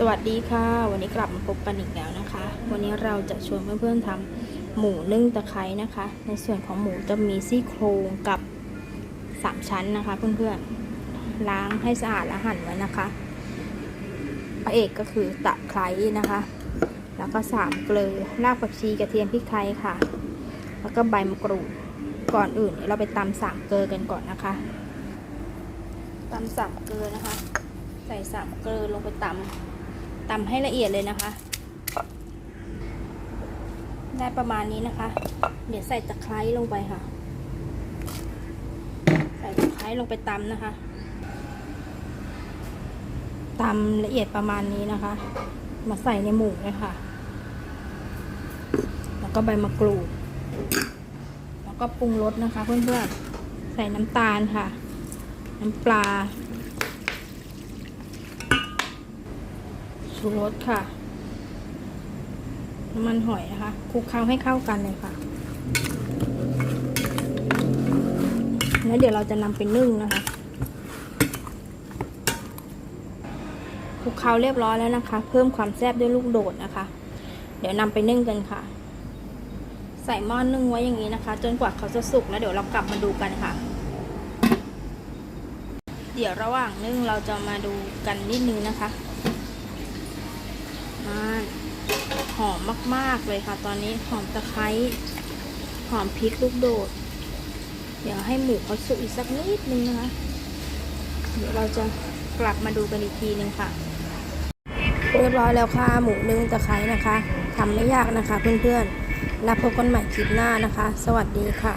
สวัสดีค่ะ วันนี้กลับมาพบกันอีกแล้วนะคะ วันนี้เราจะชวนเพื่อนๆทำหมูนึ่งตะไคร้นะคะ ในส่วนของหมูจะมีซี่โครงกับสามชั้นนะคะ เพื่อนๆล้างให้สะอาดแล้วหั่นไว้นะคะพระเอกก็คือตะไคร้นะคะ แล้วก็สามเกลือรากผักชีกระเทียมพริกไทยค่ะ แล้วก็ใบมะกรูดก่อนอื่นเดี๋ยวเราไปตำสามเกลือกันก่อนนะคะตำสามเกลือนะคะ ใส่สามเกลือลงไปตำ ตำให้ละเอียดเลยนะคะ ได้ประมาณนี้นะคะ เดี๋ยวใส่ตะไคร้ลงไปค่ะ ใส่ตะไคร้ลงไปตำนะคะตำละเอียดประมาณนี้นะคะ มาใส่ในหมูเลยค่ะ แล้วก็ใบมะกรูด แล้วก็ปรุงรสนะคะ เพื่อนๆ ใส่น้ำตาลค่ะ น้ำปลา ชูรสค่ะ น้ำมันหอยนะคะคลุกเคล้าให้เข้ากันเลยค่ะ แล้วเดี๋ยวเราจะนำไปนึ่งนะคะคลุกเคล้าเรียบร้อยแล้วนะคะ เพิ่มความแซ่บด้วยลูกโดดนะคะ เดี๋ยวนำไปนึ่งกันค่ะ ใส่หม้อนนึ่งไว้อย่างนี้นะคะ จนกว่าเขาจะสุกแล้วเดี๋ยวเรากลับมาดูกันค่ะเดี๋ยวระหว่างนึ่งเราจะมาดูกันนิดนึงนะคะ หอมมากๆเลยค่ะ ตอนนี้หอมตะไคร้หอมพริกลูกโดด เดี๋ยวให้หมูเขาสุกอีกสักนิดนึงนะคะ เดี๋ยวเราจะกลับมาดูกันอีกทีนึงค่ะเรียบร้อยแล้วค่ะ หมูนึ่งตะไคร้นะคะทำไม่ยากนะคะเพื่อนๆ แล้วพบกันใหม่คลิปหน้านะคะ สวัสดีค่ะ